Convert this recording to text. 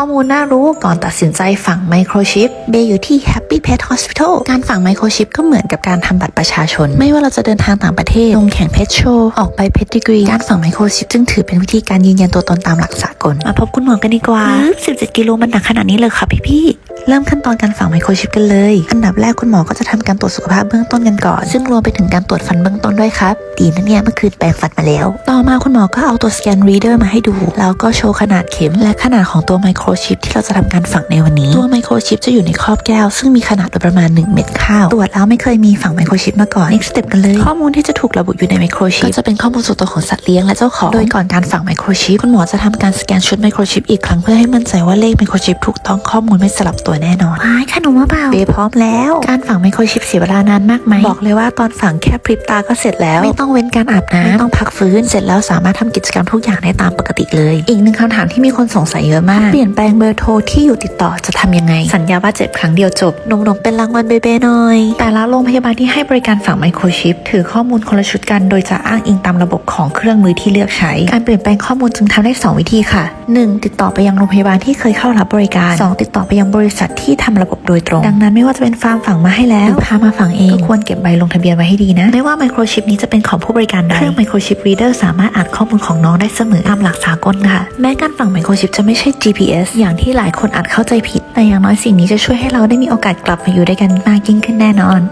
ข้อมูลน่ารู้ก่อนตัดสินใจฝังไมโครชิป เบย์อยู่ที่ Happy Pet Hospital การฝังไมโครชิปก็เหมือนกับการทำบัตรประชาชน ไม่ว่าเราจะเดินทางต่างประเทศลงแข่งเพชโชว์ออกไปเพชดีกรีการฝังไมโครชิปจึงถือเป็นวิธีการยืนยันตัวตนตามหลักสากล มาพบคุณหมอกันดีกว่า 17 กิโลมันหนักขนาดนี้เลยค่ะพี่พี่ เริ่มขั้นตอนการฝังไมโครชิปกันเลย อันดับแรกคุณหมอก็จะทำการตรวจสุขภาพเบื้องต้นกันก่อน ซึ่งรวมไปถึงการตรวจฟันเบื้องต้นด้วยครับ ดีนะเนี่ยเมื่อคืนแปรงฟันมาแล้ว ต่อมาคุณหมอก็เอาตัวสแกนรีเดอร์มาให้ดู แล้วก็โชว์ขนาดเข็มและขนาดของตัวไมโครชิปที่เราจะทำการฝังในวันนี้ ตัวไมโครชิปจะอยู่ในครอบแก้ว ซึ่งมีขนาดโดยประมาณ 1 เม็ดข้าว ตรวจแล้วไม่เคยมีฝังไมโครชิปมาก่อน next step กันเลย ข้อมูลที่จะถูกระบุอยู่ในไมโครชิปก็จะเป็นข้อมูลส่วนตัวของสัตว์เลี้ยงและเจ้าของ โดยก่อนการฝังไมโครชิปคุณหมอจะทำการสแกนชุดไมโครชิปอีกครั้งเพื่อให้มั่นใจว่าเลขไมโครชิปถูกต้องข้อมูลไม่สลับตัวแน่นอนว้ายขนมมะเปล่าเบพร้อมแล้ว การฝังไมโครชิปเสียเวลานานมากไหมบอกเลยว่าตอนฝังแค่พริบตาก็เสร็จแล้ว ไม่ต้องเว้นการอาบน้ำไม่ต้องพักฟื้นเสร็จแล้วสามารถทำกิจกรรมทุกอย่างได้ตามปกติเลย อีกหนึ่งคำถามที่มีคนสงสัยเยอะมาก เปลี่ยนแปลงเบอร์โทรที่อยู่ติดต่อจะทำยังไง สัญญาว่าเจ็บครั้งเดียวจบนมๆเป็นรางวัลเบเบ้หน่อยแต่ละโรงพยาบาลที่ให้บริการฝังไมโครชิปถือข้อมูลคนละชุดกัน โดยจะอ้างอิงตามระบบของเครื่องมือที่เลือกใช้ การเปลี่ยนแปลงข้อมูลจึงทำได้ 2 วิธีค่ะ 1. ติดต่อไปยังโรงพยาบาลที่เคยเข้ารับบริการ 2. ติดต่อไปยังบริษัทที่ทำระบบโดยตรง ดังนั้นไม่ว่าจะเป็นฟาร์มฝังมาให้แล้วหรือพามาฝังเองก็ควรเก็บใบลงทะเบียนไว้ให้ดีนะ ไม่ว่าไมโครชิปนี้จะเป็นของผู้บริการใดเครื่องไมโครชิปรีเดอร์สามารถอ่านข้อมูลของน้องได้เสมอตามหลักสากลค่ะ แม้การฝังไมโครชิปจะไม่ใช่ GPS อย่างที่หลายคนอาจเข้าใจผิด แต่อย่างน้อยสิ่งนี้จะช่วยให้เราได้มีโอกาสกลับมาอยู่ด้วยกันมากยิ่งขึ้นแน่นอน